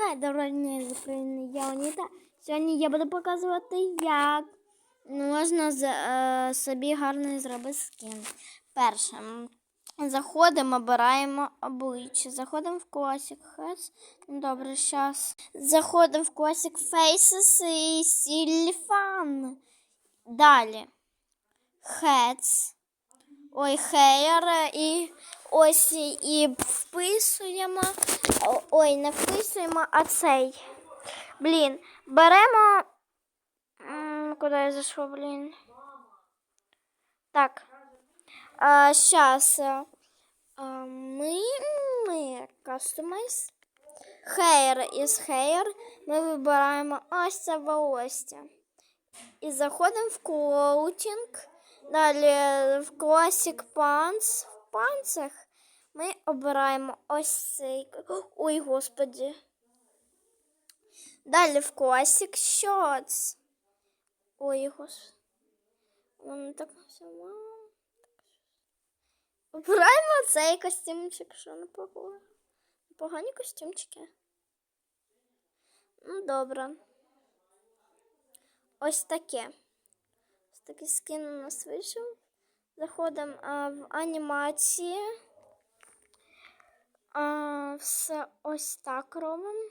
Хай дорожні з України, я Оніта. Сьогодні я буду показувати, як можна з, е, собі гарний зробити скін. Перше, заходимо, обираємо обличчя. Заходимо в Heads. Ну, Добре, зараз. Заходимо в Classic Faces і Silly. Далі. Heads. Ой, hair і ось і вписуємо. Ой, не вписуємо, а цей. Блін, беремо. Куди я зайшла, блін? Так. А, щас. Ми, ми customize. Hair із hair. Ми вибираємо ось це волосся. І заходимо в клоутінг. Далі в Classic Pants. В панцах ми обираємо ось цей. Ой, господі. Далі в Classic Shots. Ой, господи. Воно так все. Обираємо цей костюмчик, що не погано. Погані костюмчики. Ну, добре. Ось таке. Ось такий скин у нас. Заходимо в анімації. А, все ось так робимо.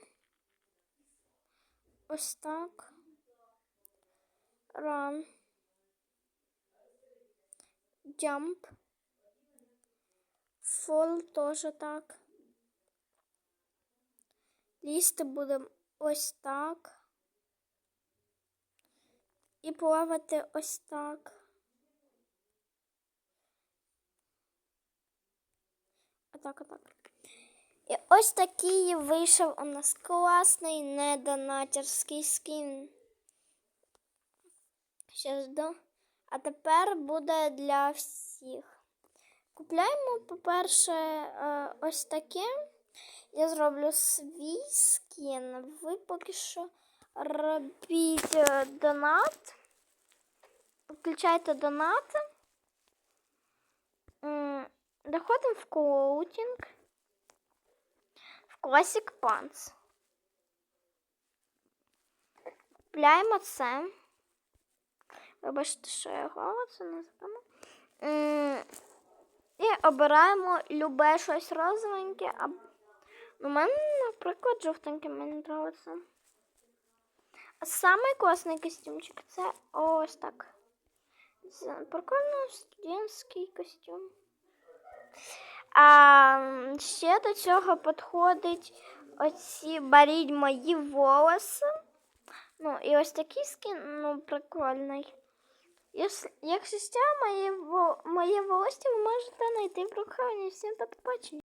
Ось так. Run. Jump. Fall теж так. Лізти будемо ось так. І плавати ось так. Отак, отак. І ось такий вийшов у нас класний недонатерський скін. Щас до. А тепер буде для всіх. Купляємо, по-перше, е, ось таке. Я зроблю свій скін. Ви поки що робіть донат. Включайте донати. Доходимо в коутінг. В Classic Pants. Купляємо це. Вибачте, що я голос не запевнила. І обираємо любе щось розовеньке. У мене, наприклад, жовтеньке мені подобається. А самий класний костюмчик це ось так. Прикольно студентський костюм. А ще до цього підходить оці баріть мої волоси. Ну, і ось такий скін, ну, прикольний. Ще моє, моє волосся ви можете знайти в рукаві. Всім до побачення.